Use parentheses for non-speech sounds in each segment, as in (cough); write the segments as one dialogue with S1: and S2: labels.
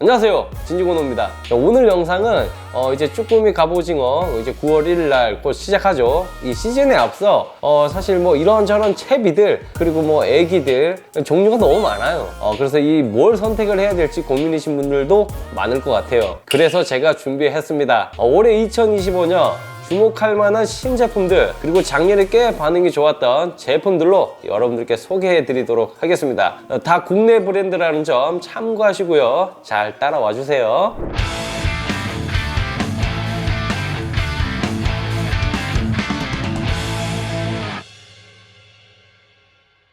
S1: 안녕하세요. 진지고노입니다. 자, 오늘 영상은 어, 이제 쭈꾸미 갑오징어 이제 9월 1일 날 곧 시작하죠. 이 시즌에 앞서 어, 사실 뭐 이런저런 채비들 그리고 뭐 애기들 종류가 너무 많아요. 어, 그래서 이 뭘 선택을 해야 될지 고민이신 분들도 많을 것 같아요. 그래서 제가 준비했습니다. 어, 올해 2025년 주목할 만한 신제품들 그리고 작년에 꽤 반응이 좋았던 제품들로 여러분들께 소개해 드리도록 하겠습니다. 어, 다 국내 브랜드라는 점 참고하시고요. 잘 따라와 주세요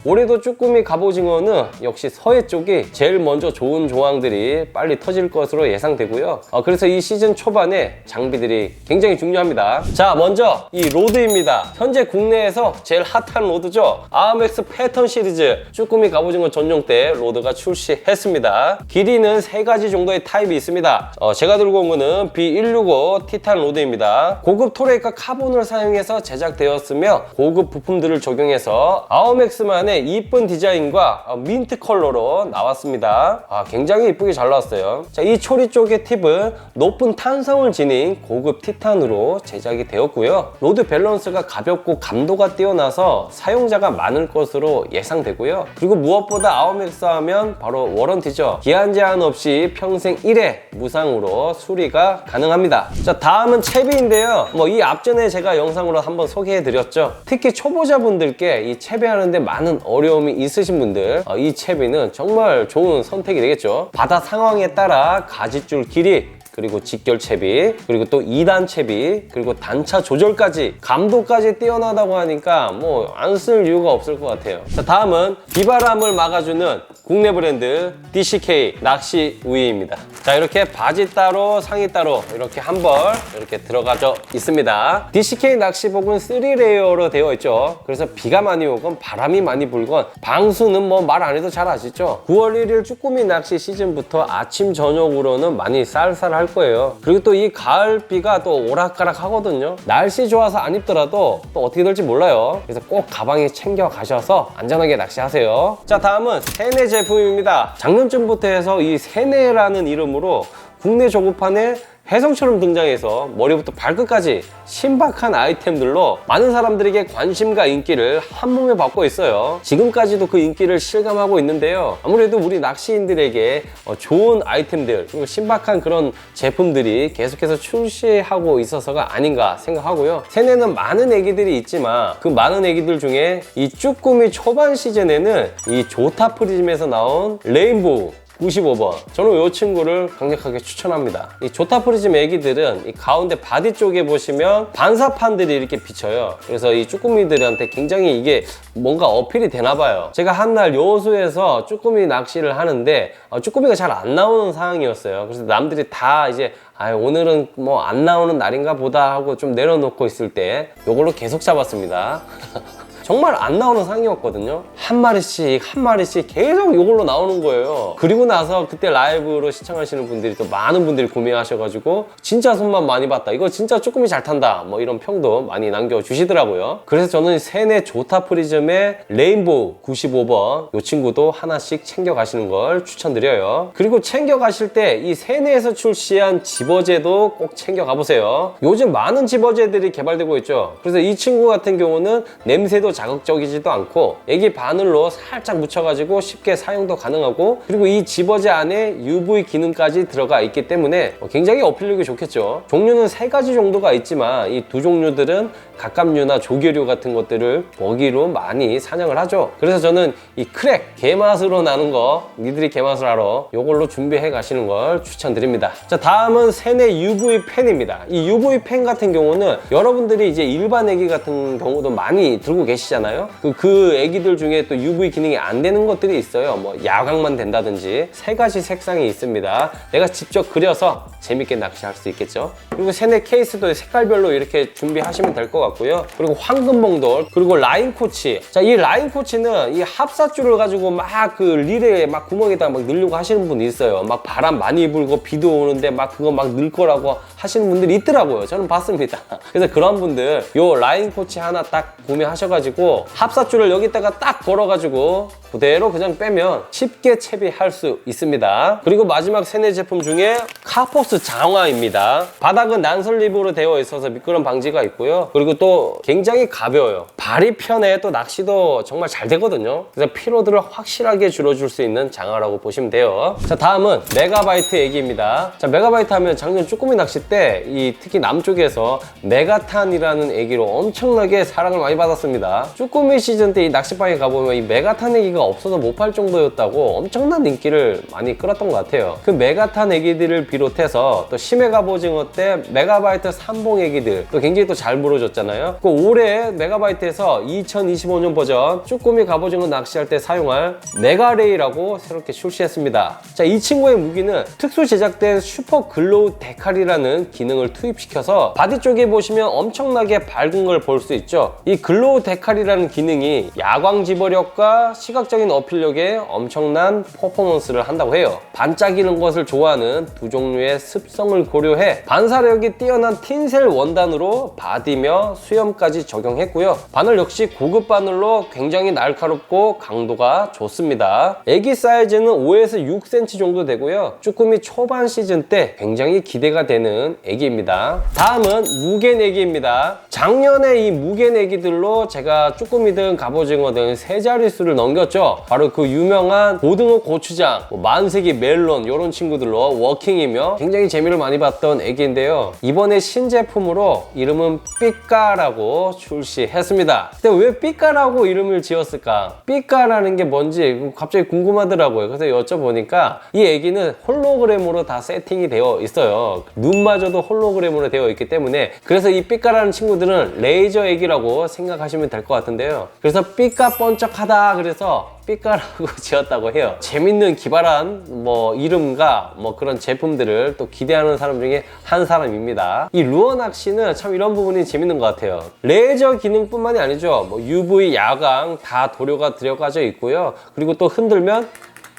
S1: 올해도 쭈꾸미 갑오징어는 역시 서해 쪽이 제일 먼저 좋은 조항들이 빨리 터질 것으로 예상되고요. 어, 그래서 이 시즌 초반에 장비들이 굉장히 중요합니다. 자, 먼저 이 로드입니다. 현재 국내에서 제일 핫한 로드죠. 아메스 패턴 시리즈 쭈꾸미 갑오징어 전용대 로드가 출시했습니다. 길이는 세 가지 정도의 타입이 있습니다. 어, 제가 들고 온 거는 B165 티탄 로드입니다. 고급 토레이카 카본을 사용해서 제작되었으며 고급 부품들을 적용해서 아우맥스만의 이쁜 디자인과 어, 민트 컬러로 나왔습니다. 아, 굉장히 이쁘게 잘 나왔어요. 자, 이 초리 쪽의 팁은 높은 탄성을 지닌 고급 티탄으로 제작이 되었고요. 로드 밸런스가 가볍고 감도가 뛰어나서 사용자가 많을 것으로 예상되고요. 그리고 무엇보다 아우맥스 하면 바로 워런티죠. 기한 제한 없이 평생 1회 무상으로 수리가 가능합니다. 자, 다음은 채비인데요. 뭐 이 앞전에 제가 영상으로 한번 소개해 드렸죠. 특히 초보자분들께 이 채비하는데 많은 어려움이 있으신 분들 어, 이 채비는 정말 좋은 선택이 되겠죠. 바다 상황에 따라 가지줄 길이 그리고 직결 채비, 그리고 또 2단 채비, 그리고 단차 조절까지, 감도까지 뛰어나다고 하니까 뭐 안 쓸 이유가 없을 것 같아요. 자, 다음은 비바람을 막아주는 국내 브랜드 DCK 낚시 우위입니다. 자, 이렇게 바지 따로, 상의 따로 이렇게 한 벌 이렇게 들어가져 있습니다. DCK 낚시복은 3레이어로 되어 있죠. 그래서 비가 많이 오건 바람이 많이 불건 방수는 뭐 말 안 해도 잘 아시죠? 9월 1일 쭈꾸미 낚시 시즌부터 아침 저녁으로는 많이 쌀쌀할 거예요. 그리고 또 이 가을 비가 또 오락가락 하거든요. 날씨 좋아서 안 입더라도 또 어떻게 될지 몰라요. 그래서 꼭 가방에 챙겨 가셔서 안전하게 낚시하세요. 자, 다음은 세네 제품입니다. 작년쯤부터 해서 이 세네라는 이름으로 국내 조급판에 혜성처럼 등장해서 머리부터 발끝까지 신박한 아이템들로 많은 사람들에게 관심과 인기를 한 몸에 받고 있어요. 지금까지도 그 인기를 실감하고 있는데요. 아무래도 우리 낚시인들에게 어, 좋은 아이템들 그리고 신박한 그런 제품들이 계속해서 출시하고 있어서가 아닌가 생각하고요. 세네는 많은 애기들이 있지만 그 많은 애기들 중에 이 쭈꾸미 초반 시즌에는 이 조타 프리즘에서 나온 레인보우 95번. 저는 이 친구를 강력하게 추천합니다. 이 조타 프리즘 애기들은 이 가운데 바디 쪽에 보시면 반사판들이 이렇게 비쳐요. 그래서 이 쭈꾸미들한테 굉장히 이게 뭔가 어필이 되나 봐요. 제가 한날 요수에서 쭈꾸미 낚시를 하는데 어, 쭈꾸미가 잘 안 나오는 상황이었어요. 그래서 남들이 다 이제 아 오늘은 뭐 안 나오는 날인가 보다 하고 좀 내려놓고 있을 때 요걸로 계속 잡았습니다. (laughs) 정말 안 나오는 상이었거든요. 한 마리씩 한 마리씩 계속 이걸로 나오는 거예요. 그리고 나서 그때 라이브로 시청하시는 분들이 또 많은 분들이 구매하셔가지고 진짜 손만 많이 봤다. 이거 진짜 조금이 잘 탄다. 뭐 이런 평도 많이 남겨주시더라고요. 그래서 저는 세네 조타 프리즘의 레인보우 95번 이 친구도 하나씩 챙겨가시는 걸 추천드려요. 그리고 챙겨가실 때 이 세네에서 출시한 집어제도 꼭 챙겨가 보세요. 요즘 많은 집어제들이 개발되고 있죠. 그래서 이 친구 같은 경우는 냄새도 자극적이지도 않고 애기 바늘로 살짝 묻혀가지고 쉽게 사용도 가능하고 그리고 이 집어제 안에 UV 기능까지 들어가 있기 때문에 굉장히 어필력이 좋겠죠. 종류는 세 가지 정도가 있지만 이 두 종류들은 갑각류나 조개류 같은 것들을 먹이로 많이 사냥을 하죠. 그래서 저는 이 크랙 게맛으로 나는 거 니들이 게맛을 알아 요걸로 준비해 가시는 걸 추천드립니다. 자 다음은 세네 UV 펜입니다. 이 UV 펜 같은 경우는 여러분들이 이제 일반 애기 같은 경우도 많이 들고 계시잖아요. 그, 그 애기들 중에 또 UV 기능이 안 되는 것들이 있어요. 뭐 야광만 된다든지 세 가지 색상이 있습니다. 내가 직접 그려서 재밌게 낚시할 수 있겠죠. 그리고 세네 케이스도 색깔별로 이렇게 준비하시면 될 것 같 고요. 그리고 황금 몽돌, 그리고 라인 코치. 자, 이 라인 코치는 이 합사줄을 가지고 막 그 릴에 막 구멍에다 막 넣으려고 하시는 분이 있어요. 막 바람 많이 불고 비도 오는데 막 그거 막 넣을 거라고 하시는 분들이 있더라고요. 저는 봤습니다. (laughs) 그래서 그런 분들 요 라인 코치 하나 딱 구매하셔가지고 합사줄을 여기다가 딱 걸어가지고 그대로 그냥 빼면 쉽게 채비할 수 있습니다. 그리고 마지막 세네 제품 중에 카포스 장화입니다. 바닥은 난설립으로 되어 있어서 미끄럼 방지가 있고요. 그리고 또 굉장히 가벼워요. 발이 편해 또 낚시도 정말 잘 되거든요. 그래서 피로도를 확실하게 줄여줄 수 있는 장화라고 보시면 돼요. 자 다음은 메가바이트 애기입니다. 자 메가바이트 하면 작년 쭈꾸미 낚시 때 이 특히 남쪽에서 메가탄이라는 애기로 엄청나게 사랑을 많이 받았습니다. 쭈꾸미 시즌 때 이 낚시방에 가보면 이 메가탄 애기가 없어서 못 팔 정도였다고 엄청난 인기를 많이 끌었던 것 같아요. 그 메가탄 애기들을 비롯해서 또 심해 갑오징어 때 메가바이트 삼봉 애기들 또 굉장히 또 잘 물어줬잖아요. 그 올해 메가바이트에서 2025년 버전 쭈꾸미 갑오징어 낚시할 때 사용할 메가레이라고 새롭게 출시했습니다. 자, 이 친구의 무기는 특수 제작된 슈퍼 글로우 데칼이라는 기능을 투입시켜서 바디 쪽에 보시면 엄청나게 밝은 걸 볼 수 있죠. 이 글로우 데칼이라는 기능이 야광 지버력과 시각적인 어필력에 엄청난 퍼포먼스를 한다고 해요. 반짝이는 것을 좋아하는 두 종류의 습성을 고려해 반사력이 뛰어난 틴셀 원단으로 바디며 수염까지 적용했고요. 바늘 역시 고급 바늘로 굉장히 날카롭고 강도가 좋습니다. 애기 사이즈는 5에서 6cm 정도 되고요. 쭈꾸미 초반 시즌 때 굉장히 기대가 되는 애기입니다. 다음은 무겐 애기입니다. 작년에 이 무겐 애기들로 제가 쭈꾸미든 갑오징어든 세 자릿수를 넘겼죠. 바로 그 유명한 고등어 고추장, 뭐 만세기 멜론 이런 친구들로 워킹이며 굉장히 재미를 많이 봤던 애기인데요. 이번에 신제품으로 이름은 삐까 라고 출시했습니다. 근데 왜 삐까라고 이름을 지었을까? 삐까라는 게 뭔지 갑자기 궁금하더라고요. 그래서 여쭤보니까 이 애기는 홀로그램으로 다 세팅이 되어 있어요. 눈마저도 홀로그램으로 되어 있기 때문에 그래서 이 삐까라는 친구들은 레이저 애기라고 생각하시면 될 것 같은데요. 그래서 삐까 번쩍하다 그래서 삐까라고 (laughs) 지었다고 해요. 재밌는 기발한 뭐 이름과 뭐 그런 제품들을 또 기대하는 사람 중에 한 사람입니다. 이 루어 낚시는 참 이런 부분이 재밌는 것 같아요. 레이저 기능뿐만이 아니죠. 뭐 UV 야광 다 도료가 들어가져 있고요. 그리고 또 흔들면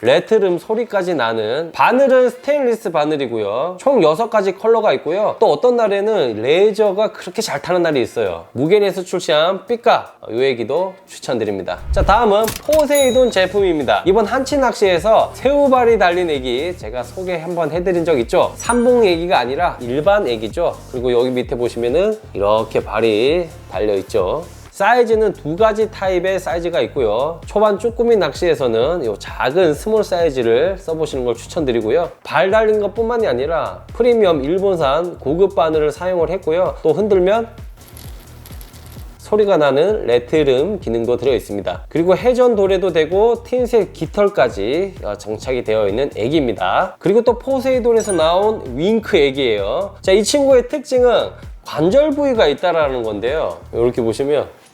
S1: 레트름 소리까지 나는 바늘은 스테인리스 바늘이고요. 총 6가지 컬러가 있고요. 또 어떤 날에는 레이저가 그렇게 잘 타는 날이 있어요. 무겐에서 출시한 삐까 이 얘기도 추천드립니다. 자 다음은 포세이돈 제품입니다. 이번 한치 낚시에서 새우발이 달린 애기 제가 소개 한번 해드린 적 있죠? 삼봉 애기가 아니라 일반 애기죠? 그리고 여기 밑에 보시면은 이렇게 발이 달려 있죠 사이즈는 두 가지 타입의 사이즈가 있고요. 초반 쭈꾸미 낚시에서는 이 작은 스몰 사이즈를 써보시는 걸 추천드리고요. 발 달린 것 뿐만이 아니라 프리미엄 일본산 고급 바늘을 사용을 했고요. 또 흔들면 소리가 나는 레트름 기능도 들어 있습니다. 그리고 회전 도래도 되고 틴셀 깃털까지 어, 정착이 되어 있는 애기입니다. 그리고 또 포세이돈에서 나온 윙크 애기예요. 자, 이 친구의 특징은 관절 부위가 있다라는 건데요. 이렇게 보시면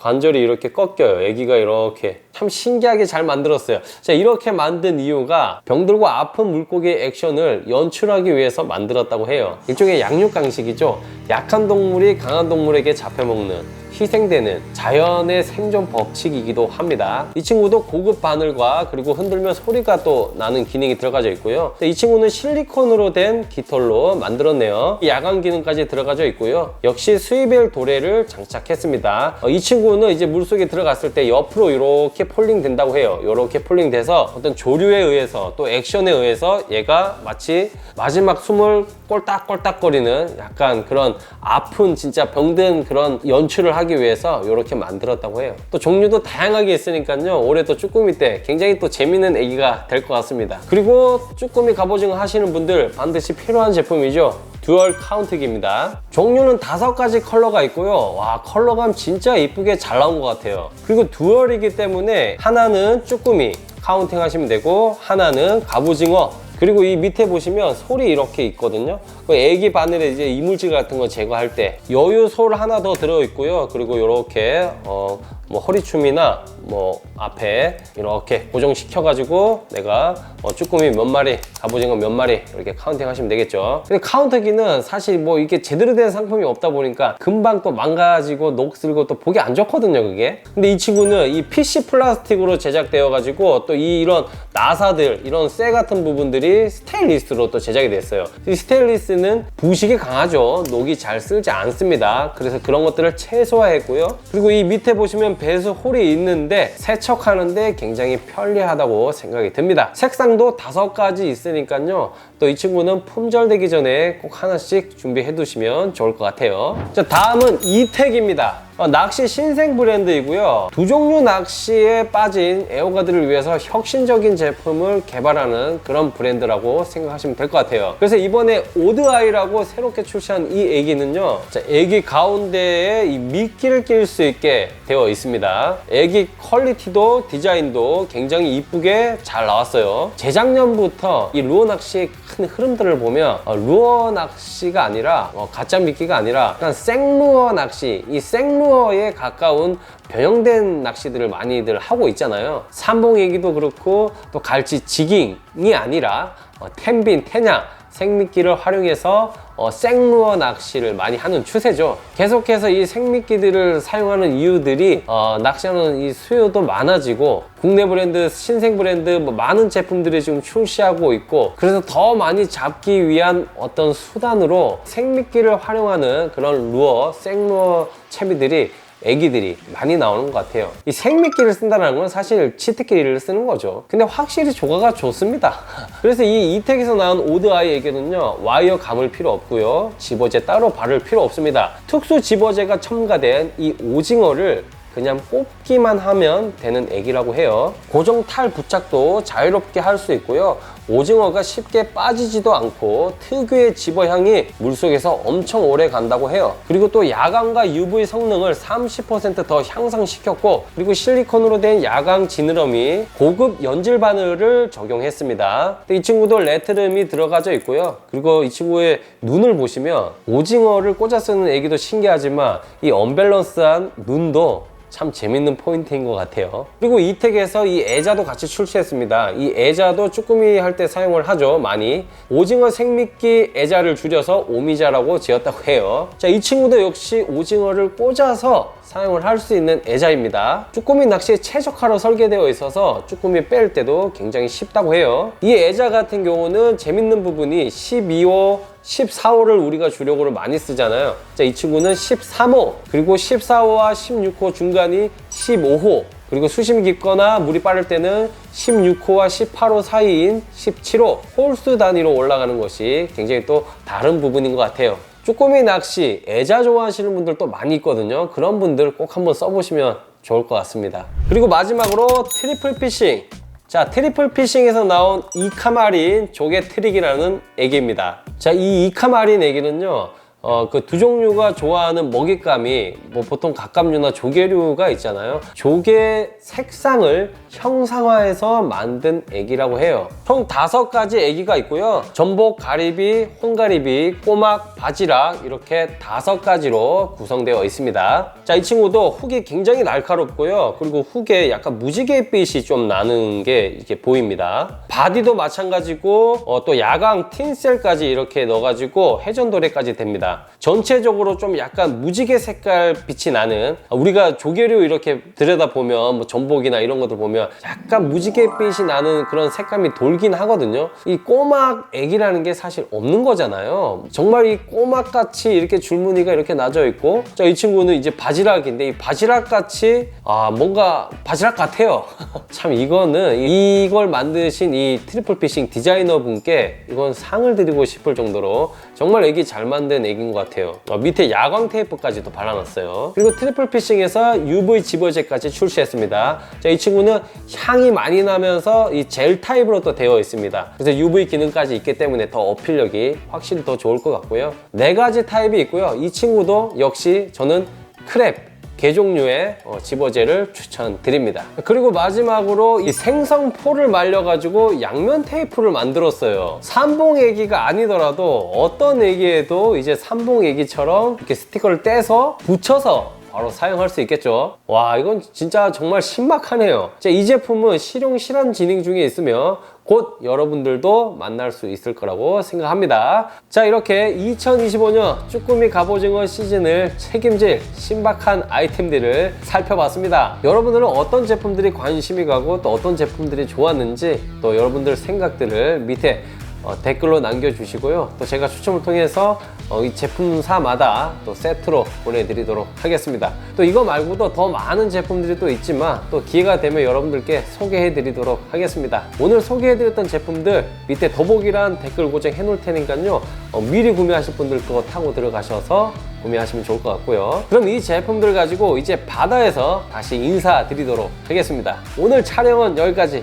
S1: 관절이 이렇게 꺾여요. 애기가 이렇게 참 신기하게 잘 만들었어요. 자 이렇게 만든 이유가 병들과 아픈 물고기의 액션을 연출하기 위해서 만들었다고 해요. 일종의 양육 강식이죠. 약한 동물이 강한 동물에게 잡혀먹는 희생되는 자연의 생존 법칙이기도 합니다. 이 친구도 고급 바늘과 그리고 흔들면 소리가 또 나는 기능이 들어가져 있고요. 이 친구는 실리콘으로 된 깃털로 만들었네요. 야광 기능까지 들어가져 있고요. 역시 스위벨 도래를 장착했습니다. 어, 이 친구는 이제 물속에 들어갔을 때 옆으로 이렇게 폴링 된다고 해요. 이렇게 폴링 돼서 어떤 조류에 의해서 또 액션에 의해서 얘가 마치 마지막 숨을 꼴딱꼴딱거리는 약간 그런 아픈 진짜 병든 그런 연출을 하기 위해서 이렇게 만들었다고 해요. 또 종류도 다양하게 있으니까요. 올해 또 쭈꾸미 때 굉장히 또 재밌는 애기가 될 것 같습니다. 그리고 쭈꾸미 갑오징어 하시는 분들 반드시 필요한 제품이죠. 듀얼 카운트기입니다. 종류는 다섯 가지 컬러가 있고요. 와, 컬러감 진짜 이쁘게 잘 나온 것 같아요. 그리고 듀얼이기 때문에 하나는 쭈꾸미 카운팅 하시면 되고, 하나는 갑오징어, 그리고 이 밑에 보시면 솔이 이렇게 있거든요. 그 애기 바늘에 이제 이물질 같은 거 제거할 때 여유 솔 하나 더 들어 있고요. 그리고 이렇게 어, 뭐 허리춤이나 뭐 앞에 이렇게 고정시켜 가지고 내가 어, 쭈꾸미 몇 마리, 갑오징어 몇 마리 이렇게 카운팅 하시면 되겠죠. 근데 카운터기는 사실 뭐 이게 제대로 된 상품이 없다 보니까 금방 또 망가지고 녹슬고 또 보기 안 좋거든요, 그게. 근데 이 친구는 이 PC 플라스틱으로 제작되어 가지고 또 이 이런 나사들, 이런 쇠 같은 부분들이 스테인리스로 또 제작이 됐어요. 이 스테인리스는 부식이 강하죠. 녹이 잘 쓸지 않습니다. 그래서 그런 것들을 최소화했고요. 그리고 이 밑에 보시면 배수 홀이 있는데 세척하는데 굉장히 편리하다고 생각이 듭니다. 색상도 다섯 가지 있으니까요. 또 이 친구는 품절되기 전에 꼭 하나씩 준비해 두시면 좋을 것 같아요. 자, 다음은 이택입니다. 어, 낚시 신생 브랜드이고요. 두 종류 낚시에 빠진 애호가들을 위해서 혁신적인 제품을 개발하는 그런 브랜드라고 생각하시면 될 것 같아요. 그래서 이번에 오드아이라고 새롭게 출시한 이 애기는요. 자, 애기 가운데에 이 미끼를 낄 수 있게 되어 있습니다. 애기 퀄리티도 디자인도 굉장히 이쁘게 잘 나왔어요. 재작년부터 이 루어 낚시의 큰 흐름들을 보면 어, 루어 낚시가 아니라 어, 가짜 미끼가 아니라 그냥 생루어 낚시 이 생루어에 가까운 변형된 낚시들을 많이들 하고 있잖아요. 삼봉 얘기도 그렇고 또 갈치 지깅이 아니라 어, 텐빈, 테냐 생미끼를 활용해서 어, 생루어 낚시를 많이 하는 추세죠. 계속해서 이 생미끼들을 사용하는 이유들이 어, 낚시하는 이 수요도 많아지고 국내 브랜드, 신생 브랜드 뭐 많은 제품들이 지금 출시하고 있고 그래서 더 많이 잡기 위한 어떤 수단으로 생미끼를 활용하는 그런 루어, 생루어 채비들이 애기들이 많이 나오는 것 같아요. 이 생미끼를 쓴다는 건 사실 치트끼리를 쓰는 거죠. 근데 확실히 조가가 좋습니다. (laughs) 그래서 이 이택에서 나온 오드아이에게는요, 와이어 감을 필요 없고요. 집어제 따로 바를 필요 없습니다. 특수 집어제가 첨가된 이 오징어를 그냥 뽑기만 하면 되는 애기라고 해요. 고정 탈 부착도 자유롭게 할 수 있고요. 오징어가 쉽게 빠지지도 않고 특유의 집어향이 물속에서 엄청 오래 간다고 해요. 그리고 또 야광과 UV 성능을 30%더 향상시켰고 그리고 실리콘으로 된 야광 지느러미 고급 연질 바늘을 적용했습니다. 이 친구도 레트름이 들어가져 있고요. 그리고 이 친구의 눈을 보시면 오징어를 꽂아 쓰는 애기도 신기하지만 이 언밸런스한 눈도 참 재밌는 포인트인 것 같아요. 그리고 이택에서 이 애자도 같이 출시했습니다. 이 애자도 쭈꾸미 할 때 사용을 하죠, 많이. 오징어 생미끼 애자를 줄여서 오미자라고 지었다고 해요. 자, 이 친구도 역시 오징어를 꽂아서 사용을 할 수 있는 애자입니다. 쭈꾸미 낚시에 최적화로 설계되어 있어서 쭈꾸미 뺄 때도 굉장히 쉽다고 해요. 이 애자 같은 경우는 재밌는 부분이 12호 14호를 우리가 주력으로 많이 쓰잖아요. 자, 이 친구는 13호, 그리고 14호와 16호 중간이 15호, 그리고 수심이 깊거나 물이 빠를 때는 16호와 18호 사이인 17호 홀수 단위로 올라가는 것이 굉장히 또 다른 부분인 것 같아요. 쭈꾸미 낚시 애자 좋아하시는 분들도 많이 있거든요. 그런 분들 꼭 한번 써보시면 좋을 것 같습니다. 그리고 마지막으로 트리플 피싱. 자, 트리플 피싱에서 나온 이카마린 조개 트릭이라는 애기입니다. 자, 이 이카마린 애기는요, 어, 그 두 종류가 좋아하는 먹잇감이 뭐 보통 갑각류나 조개류가 있잖아요. 조개 색상을 형상화해서 만든 애기라고 해요. 총 다섯 가지 애기가 있고요. 전복, 가리비, 홍가리비, 꼬막, 바지락 이렇게 다섯 가지로 구성되어 있습니다. 자, 이 친구도 훅이 굉장히 날카롭고요. 그리고 훅에 약간 무지개빛이 좀 나는 게 이렇게 보입니다. 바디도 마찬가지고 어, 또 야광 틴셀까지 이렇게 넣어가지고 회전도래까지 됩니다. 전체적으로 좀 약간 무지개 색깔 빛이 나는 우리가 조개류 이렇게 들여다 보면 뭐 전복이나 이런 것들 보면 약간 무지개빛이 나는 그런 색감이 돌긴 하거든요. 이 꼬막 액이라는 게 사실 없는 거잖아요. 정말 이 꼬막 같이 이렇게 줄무늬가 이렇게 나져 있고 자, 이 친구는 이제 바지락인데 이 바지락 같이 아 뭔가 바지락 같아요. (laughs) 참 이거는 이걸 만드신 이 트리플 피싱 디자이너 분께 이건 상을 드리고 싶을 정도로 정말 애기 잘 만든 애기인 것 같아요. 어, 밑에 야광 테이프까지도 발라놨어요. 그리고 트리플 피싱에서 UV 집어제까지 출시했습니다. 자, 이 친구는 향이 많이 나면서 이 젤 타입으로 또 되어 있습니다. 그래서 UV 기능까지 있기 때문에 더 어필력이 확실히 더 좋을 것 같고요. 네 가지 타입이 있고요. 이 친구도 역시 저는 크랩 개 종류의 어, 집어제를 추천드립니다. 그리고 마지막으로 이 생선포를 말려가지고 양면 테이프를 만들었어요. 삼봉 애기가 아니더라도 어떤 애기에도 이제 삼봉 애기처럼 이렇게 스티커를 떼서 붙여서 바로 사용할 수 있겠죠. 와, 이건 진짜 정말 신박하네요. 자, 이 제품은 실용 실험 진행 중에 있으며 곧 여러분들도 만날 수 있을 거라고 생각합니다. 자, 이렇게 2025년 쭈꾸미 갑오징어 시즌을 책임질 신박한 아이템들을 살펴봤습니다. 여러분들은 어떤 제품들이 관심이 가고 또 어떤 제품들이 좋았는지 또 여러분들 생각들을 밑에 어, 댓글로 남겨주시고요. 또 제가 추첨을 통해서 어, 이 제품사마다 또 세트로 보내드리도록 하겠습니다. 또 이거 말고도 더 많은 제품들이 또 있지만 또 기회가 되면 여러분들께 소개해드리도록 하겠습니다. 오늘 소개해드렸던 제품들 밑에 더보기란 댓글 고정 해 놓을 테니까요. 어, 미리 구매하실 분들 그거 타고 들어가셔서 구매하시면 좋을 것 같고요. 그럼 이 제품들 가지고 이제 바다에서 다시 인사드리도록 하겠습니다. 오늘 촬영은 여기까지.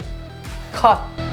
S1: 컷!